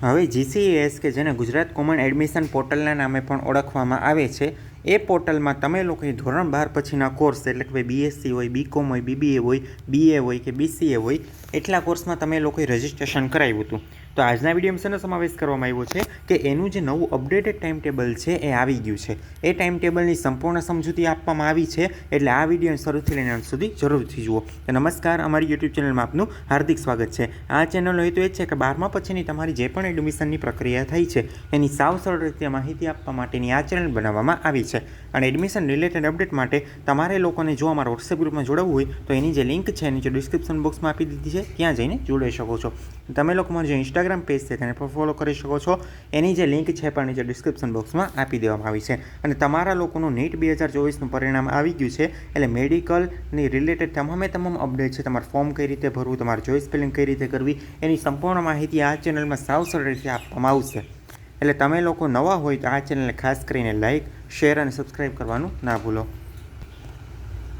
હવે જીસીએસ કે જેને ગુજરાત કોમન એડમિશન પોર્ટલના નામે પણ ઓળખવામાં આવે છે એ પોર્ટલમાં તમે લોકોએ ધોરણ બાર પછીના કોર્સ, એટલે કે ભાઈ બીએસસી હોય બીકોમ હોય બીબીએ હોય બીએ હોય કે બીસીએ હોય, એટલા કોર્સમાં તમે લોકોએ રજિસ્ટ્રેશન કરાવ્યું હતું. તો આજના વિડીયોમાં શેનો સમાવેશ કરવામાં આવ્યો છે કે એનું જે નવું અપડેટેડ ટાઈમ ટેબલ છે એ આવી ગયું છે. એ ટાઈમ ટેબલની સંપૂર્ણ સમજૂતી આપવામાં આવી છે, એટલે આ વીડિયો શરૂથી લઈને અંત સુધી જરૂરથી જુઓ. તો નમસ્કાર, અમારી યુટ્યુબ ચેનલમાં આપનું હાર્દિક સ્વાગત છે. આ ચેનલનો હેતુ એ છે કે બારમા પછીની તમારી જે પણ એડમિશનની પ્રક્રિયા થઈ છે, એની સાવ સરળ રીતે માહિતી આપવા માટેની આ ચેનલ બનાવવામાં આવી છે અને એડમિશન રિલેટેડ અપડેટ માટે તમારે લોકોને જો અમારા વોટ્સએપ ગ્રુપમાં જોડાવવું હોય, તો એની જે લિંક છે નીચે ડિસ્ક્રિપ્શન બોક્સમાં આપી દીધી છે, ત્યાં જઈને જોડાઈ શકો છો. તમે લોકો મારું જે ઇન્સ્ટાગ્રામ પેજ છે, તેને પણ ફોલો કરી શકો છો. એની જે લિંક છે, પણ નીચે ડિસ્ક્રિપ્શન બોક્સમાં આપી દેવામાં આવી છે. અને તમારા લોકોનું નીટ બે હજાર ચોવીસનું પરિણામ આવી ગયું છે, એટલે મેડિકલની રિલેટેડ તમામે તમામ અપડેટ છે. તમારું ફોર્મ કઈ રીતે ભરવું, તમારું ચોઈસ ફિલિંગ કઈ રીતે કરવી, એની સંપૂર્ણ માહિતી આ ચેનલમાં સાવ સરળ રીતે આપવામાં આવશે. એટલે તમે લોકો નવા હોય તો આ ચેનલને ખાસ કરીને લાઇક શેર અને સબસ્ક્રાઈબ કરવાનું ના ભૂલો.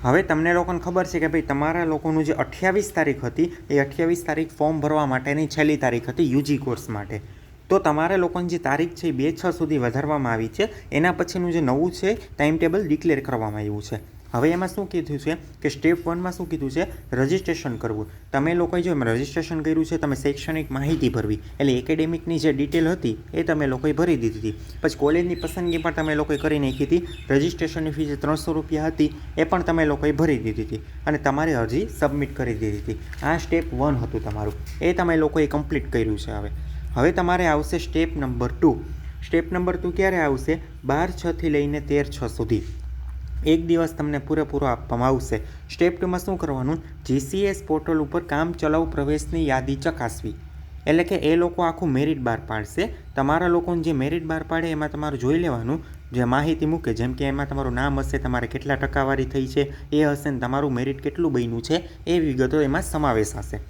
હવે તમને લોકોને ખબર છે કે ભાઈ તમારા લોકોનું જે અઠ્યાવીસ તારીખ હતી, એ અઠ્યાવીસ તારીખ ફોર્મ ભરવા માટેની છેલ્લી તારીખ હતી યુજી કોર્સ માટે. તો તમારે લોકોની જે તારીખ છે એ બે છ સુધી વધારવામાં આવી છે. એના પછીનું જે નવું છે ટાઈમ ટેબલ ડિક્લેર કરવામાં આવ્યું છે. હવે એમાં શું કીધું છે કે સ્ટેપ વનમાં શું કીધું છે? રજિસ્ટ્રેશન કરવું. તમે લોકોએ જો એમાં રજિસ્ટ્રેશન કર્યું છે, તમે શૈક્ષણિક માહિતી ભરવી. એટલે એકેડેમિકની જે ડિટેલ હતી, એ તમે લોકોએ ભરી દીધી હતી. પછી કોલેજની પસંદગી પણ તમે લોકોએ કરી નાખી હતી. રજિસ્ટ્રેશનની ફી જે ત્રણસો રૂપિયા હતી, એ પણ તમે લોકોએ ભરી દીધી હતી. અને તમારી અરજી સબમિટ કરી દીધી હતી. આ સ્ટેપ વન હતું તમારું. એ તમે લોકોએ કમ્પ્લીટ કર્યું છે હવે. હવે તમારે આવશે step number two step number two ક્યારે આવશે? બાર છથી લઈને તેર છ સુધી. એક દિવસ તમને પૂરેપૂરો આપવામાં આવશે. સ્ટેપ ટુમાં શું કરવાનું? જીસીએસ પોર્ટલ ઉપર કામ ચલાઉ પ્રવેશની યાદી ચકાસવી. એટલે કે એ લોકો આખું મેરિટ બહાર પાડશે. તમારા લોકોને જે મેરિટ બહાર પાડે એમાં તમારે જોઈ લેવાનું, જે માહિતી મૂકે, જેમ કે એમાં તમારું નામ હશે, તમારે કેટલા ટકાવારી થઈ છે, એ હશે ને તમારું મેરિટ કેટલું બન્યું છે, એ વિગતો એમાં સમાવેશ હશે.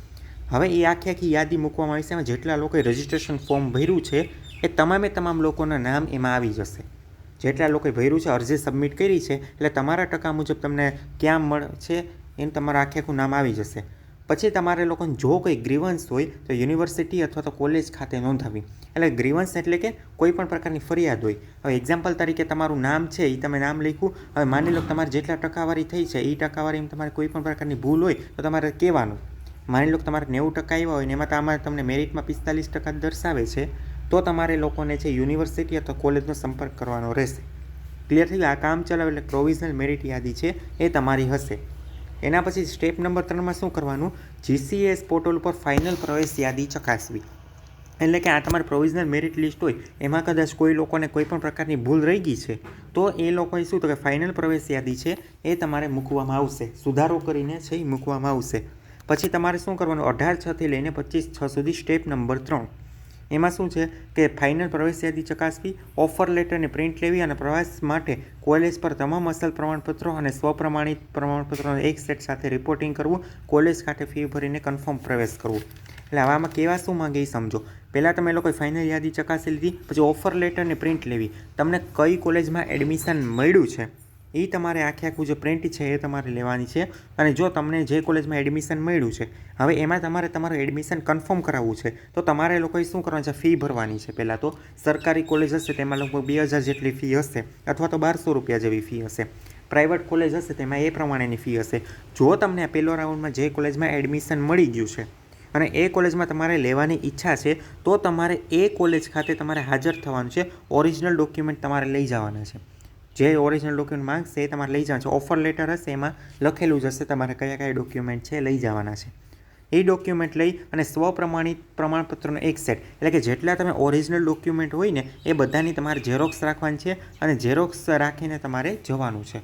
હવે એ આખી આખી યાદી મૂકવામાં આવી છે એમાં જેટલા લોકોએ રજિસ્ટ્રેશન ફોર્મ ભર્યું છે, એ તમામે તમામ લોકોના નામ એમાં આવી જશે. જેટલા લોકોએ ભર્યું છે, અરજી સબમિટ કરી છે, એટલે તમારા ટકા મુજબ તમને ક્યાં મળશે એનું તમારું આખે આખું નામ આવી જશે. પછી તમારે લોકોને જો કોઈ ગ્રીવન્સ હોય, તો યુનિવર્સિટી અથવા તો કોલેજ ખાતે નોંધાવી. એટલે ગ્રીવન્સ એટલે કે કોઈ પણ પ્રકારની ફરિયાદ હોય. હવે એક્ઝામ્પલ તરીકે તમારું નામ છે એ તમે નામ લખ્યું. હવે માની લો તમારે જેટલા ટકાવારી થઈ છે એ ટકાવારીમાં તમારે કોઈ પણ પ્રકારની ભૂલ હોય, તો તમારે કહેવાનું. માની લો તમારે નેવું ટકા આવ્યા હોય, ને એમાં આમાં તમને મેરિટમાં પિસ્તાલીસ ટકા દર્શાવે છે. તો તમારે લોકોને છે યુનિવર્સિટી અથવા કોલેજનો સંપર્ક કરવાનો રહેશે. ક્લિયર થઈ આ કામ ચલાવ એટલે પ્રોવિઝનલ મેરિટ યાદી છે એ તમારી હશે. એના પછી સ્ટેપ નંબર ત્રણમાં શું કરવાનું? જીસીએસ પોર્ટલ ઉપર ફાઇનલ પ્રવેશ યાદી ચકાસવી. એટલે કે આ તમારી પ્રોવિઝનલ મેરિટ લિસ્ટ હોય, એમાં કદાચ કોઈ લોકોને કોઈ પણ પ્રકારની ભૂલ રહી ગઈ છે, તો એ લોકોએ શું તો કે ફાઇનલ પ્રવેશ યાદી છે એ તમારે મૂકવામાં આવશે. સુધારો કરીને છે એ મૂકવામાં આવશે. પછી તમારે શું કરવાનું? અઢાર છથી લઈને પચીસ છ સુધી સ્ટેપ નંબર ત્રણ. એમાં શું છે કે ફાઇનલ પ્રવેશ યાદી ચકાસવી ઓફર લેટરની પ્રિન્ટ લેવી અને પ્રવાસ માટે કોલેજ પર તમામ અસલ પ્રમાણપત્રો અને સ્વપ્રમાણિત પ્રમાણપત્રોનો એક સેટ સાથે રિપોર્ટિંગ કરવું કોલેજ ખાતે ફી ભરીને કન્ફર્મ પ્રવેશ કરવું. એટલે આવામાં કેવા શું માંગે એ સમજો. પહેલાં તમે લોકોએ ફાઇનલ યાદી ચકાસી લીધી, પછી ઓફર લેટરની પ્રિન્ટ લેવી. તમને કઈ કોલેજમાં એડમિશન મળ્યું છે? એ તમારે આખે આખું જે પ્રિન્ટ છે એ તમારે લેવાની છે. અને જો તમને જે કોલેજમાં એડમિશન મળ્યું છે, હવે એમાં તમારે તમારું એડમિશન કન્ફર્મ કરાવવું છે. તો તમારે લોકોએ શું કરવાનું છે? ફી ભરવાની છે પહેલાં તો. સરકારી કોલેજ હશે તેમાં લગભગ બે હજાર જેટલી ફી હશે અથવા તો બારસો રૂપિયા જેવી ફી હશે. પ્રાઇવેટ કોલેજ હશે તેમાં એ પ્રમાણેની ફી હશે. જો તમને પહેલો રાઉન્ડમાં જે કોલેજમાં એડમિશન મળી ગયું છે અને એ કોલેજમાં તમારે લેવાની ઈચ્છા છે, તો તમારે એ કોલેજ ખાતે તમારે હાજર થવાનું છે. ઓરિજિનલ ડોક્યુમેન્ટ તમારે લઈ જવાના છે. જે ઓરિજિનલ ડોક્યુમેન્ટ માંગશે એ તમારે લઈ જવાનું છે. ઓફર લેટર હશે એમાં લખેલું જ હશે તમારે કયા કયા ડોક્યુમેન્ટ છે લઈ જવાના છે. એ ડોક્યુમેન્ટ લઈ અને સ્વપ્રમાણિત પ્રમાણપત્રનો એક સેટ એટલે કે જેટલા તમે ઓરિજિનલ ડોક્યુમેન્ટ હોય ને એ બધાની તમારે ઝેરોક્સ રાખવાની છે અને ઝેરોક્સ રાખીને તમારે જવાનું છે.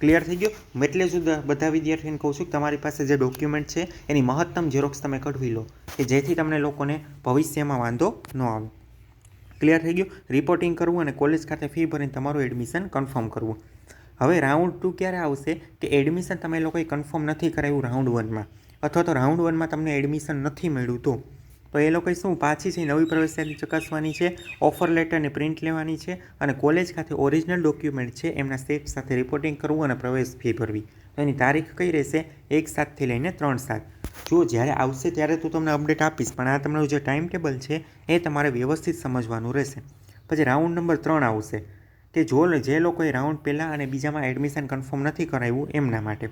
ક્લિયર થઈ ગયો? એટલે જ બધા વિદ્યાર્થીઓને કહું છું કે તમારી પાસે જે ડોક્યુમેન્ટ છે એની મહત્તમ ઝેરોક્સ તમે કઢવી લો કે જેથી તમને લોકોને ભવિષ્યમાં વાંધો ન આવે. ક્લિયર થઈ ગયું. રિપોર્ટિંગ કરવું અને કોલેજ ખાતે ફી ભરીને તમારું એડમિશન કન્ફર્મ કરવું. હવે રાઉન્ડ ટુ ક્યારે આવશે કે એડમિશન તમે લોકોએ કન્ફર્મ નથી કરાવ્યું રાઉન્ડ વનમાં અથવા તો રાઉન્ડ વનમાં તમને એડમિશન નથી મળ્યું તો? તો એ લોકોએ શું પાછી છે નવી પ્રવેશયાદી ચકાસવાની છે ઓફર લેટરની પ્રિન્ટ લેવાની છે અને કોલેજ ખાતે ઓરિજિનલ ડોક્યુમેન્ટ છે એમના સ્ટેપ સાથે રિપોર્ટિંગ કરવું અને પ્રવેશ ફી ભરવી. એની તારીખ કઈ રહેશે? એક સાતથી લઈને ત્રણ સાત. જો જ્યારે આવશે ત્યારે તો તમને અપડેટ આપીશ, પણ આ તમારું જે ટાઈમ ટેબલ છે એ તમારે વ્યવસ્થિત સમજવાનું રહેશે. પછી રાઉન્ડ નંબર ત્રણ આવશે. કે જો જે લોકોએ રાઉન્ડ પહેલાં અને બીજામાં એડમિશન કન્ફર્મ નથી કરાવ્યું એમના માટે.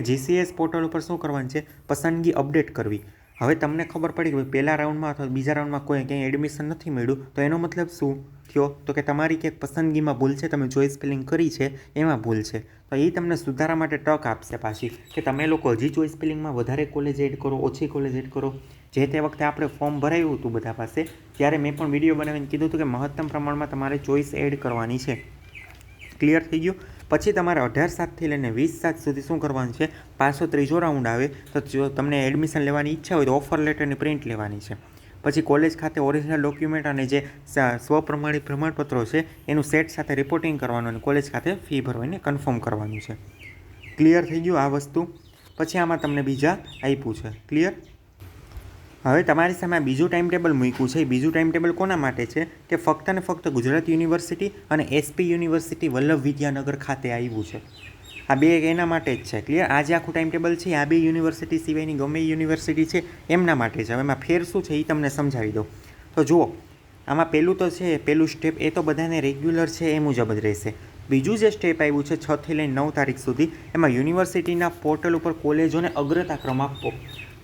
જીસીએસ પોર્ટલ ઉપર શું કરવાનું છે? પસંદગી અપડેટ કરવી. હવે તમને ખબર પડી કે પહેલા રાઉન્ડમાં અથવા બીજા રાઉન્ડમાં કોઈ ક્યાંય એડમિશન નથી મળ્યું, તો એનો મતલબ શું થયો? તો કે તમારી ક્યાંક પસંદગીમાં ભૂલ છે, તમે ચોઈસ સ્પેલિંગ કરી છે, એમાં ભૂલ છે. તો એ તમને સુધારા માટે તક આપશે પાછી કે તમે લોકો હજી ચોઈસ સ્પેલિંગમાં વધારે કોલેજ એડ કરો, ઓછી કોલેજ એડ કરો. જે તે વખતે આપણે ફોર્મ ભરાયું હતું બધા પાસે, ત્યારે મેં પણ વીડિયો બનાવીને કીધું હતું કે મહત્તમ પ્રમાણમાં તમારે ચોઈસ એડ કરવાની છે. ક્લિયર થઈ ગયું? પછી તમારે અઢાર સાતથી લઈને વીસ સાત સુધી શું કરવાનું છે? પાછો ત્રીજો રાઉન્ડ આવે તો જો તમને એડમિશન લેવાની ઈચ્છા હોય તો ઓફર લેટરની પ્રિન્ટ લેવાની છે. પછી કોલેજ ખાતે ઓરિજિનલ ડોક્યુમેન્ટ અને જે સ્વપ્રમાણિત પ્રમાણપત્રો છે, એનું સેટ સાથે રિપોર્ટિંગ કરવાનું અને કોલેજ ખાતે ફી ભરવાની કન્ફર્મ કરવાનું છે. ક્લિયર થઈ ગયું આ વસ્તુ? પછી આમાં તમને બીજા આપ્યું છે. ક્લિયર હવે તમારી સામે બીજું ટાઈમ ટેબલ મૂક્યું છે. બીજું ટાઈમ ટેબલ કોના માટે છે? કે ફક્ત ને ફક્ત ગુજરાત યુનિવર્સિટી અને એસપી યુનિવર્સિટી વલ્લભ વિદ્યાનગર ખાતે આવ્યું છે. આ બે એના માટે જ છે. ક્લિયર આ જે આખું ટાઈમ ટેબલ છે આ બે યુનિવર્સિટી સિવાયની ગમે યુનિવર્સિટી છે, એમના માટે છે. હવે એમાં ફેર શું છે, એ તમને સમજાવી દો તો જુઓ, આમાં પહેલું તો છે, પહેલું સ્ટેપ એ તો બધાને રેગ્યુલર છે, એ મુજબ જ રહેશે. બીજું જે સ્ટેપ આવ્યું છે છથી લઈને નવ તારીખ સુધી, એમાં યુનિવર્સિટીના પોર્ટલ ઉપર કોલેજોને અગ્રતાક્રમ આપવો.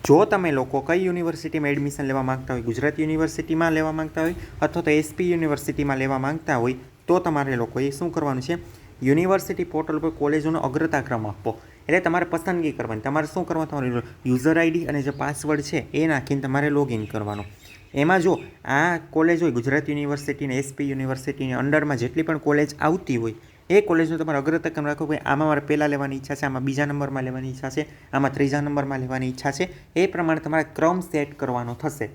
જો તમે લોકો કઈ યુનિવર્સિટીમાં એડમિશન લેવા માંગતા હોય, ગુજરાત યુનિવર્સિટીમાં લેવા માંગતા હોય અથવા તો એસપી યુનિવર્સિટીમાં લેવા માંગતા હોય, તો તમારે લોકોએ શું કરવાનું છે? યુનિવર્સિટી પોર્ટલ પર કોલેજોનો અગ્રતાક્રમ આપવો. એટલે તમારે પસંદગી કરવાની. તમારે શું કરવાનું તમારું? યુઝર આઈડી અને જે પાસવર્ડ છે, એ નાખીને તમારે લોગિન કરવાનું. એમાં જો આ કોલેજ હોય, ગુજરાત યુનિવર્સિટીને, એસપી યુનિવર્સિટીની અંડરમાં જેટલી પણ કોલેજ આવતી હોય એ કોલેજનો તમારે અગ્રતક્રમ રાખો કે આમાં મારે પહેલાં લેવાની ઈચ્છા છે, આમાં બીજા નંબરમાં લેવાની ઈચ્છા છે, આમાં ત્રીજા નંબરમાં લેવાની ઈચ્છા છે. એ પ્રમાણે તમારે ક્રમ સેટ કરવાનો થશે.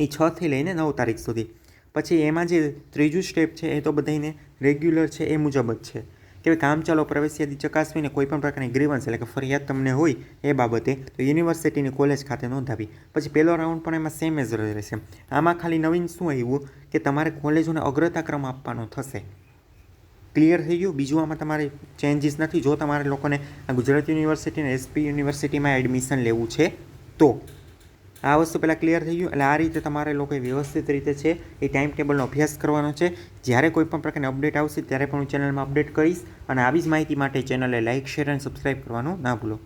એ છથી લઈને નવ તારીખ સુધી. પછી એમાં જે ત્રીજું સ્ટેપ છે, એ તો બધાને રેગ્યુલર છે, એ મુજબ જ છે. કે કામ ચાલો પ્રવેશ્યાદી ચકાસવીને કોઈ પણ પ્રકારની ગ્રીવન્સ એટલે કે ફરિયાદ તમને હોય એ બાબતે તો યુનિવર્સિટીની કોલેજ ખાતે નોંધાવી. પછી પહેલો રાઉન્ડ પણ એમાં સેમ જ રહેશે. આમાં ખાલી નવીન શું આવ્યું? કે તમારે કોલેજોને અગ્રતા ક્રમ આપવાનો થશે. ક્લિયર થઈ ગયું. બીજું આમાં તમારે ચેન્જીસ નથી. જો તમારે લોકોને ગુજરાત યુનિવર્સિટી અને એસપી યુનિવર્સિટીમાં એડમિશન લેવું છે, તો આ વસ્તુ પહેલાં ક્લિયર થઈ ગયું. એટલે આ રીતે તમારે લોકોએ વ્યવસ્થિત રીતે છે, એ ટાઈમ ટેબલનો અભ્યાસ કરવાનો છે. જ્યારે કોઈ પણ પ્રકારની અપડેટ આવશે, ત્યારે પણ હું ચેનલમાં અપડેટ કરીશ. અને આવી જ માહિતી માટે ચેનલે લાઇક શેર અને સબસ્ક્રાઈબ કરવાનું ના ભૂલો.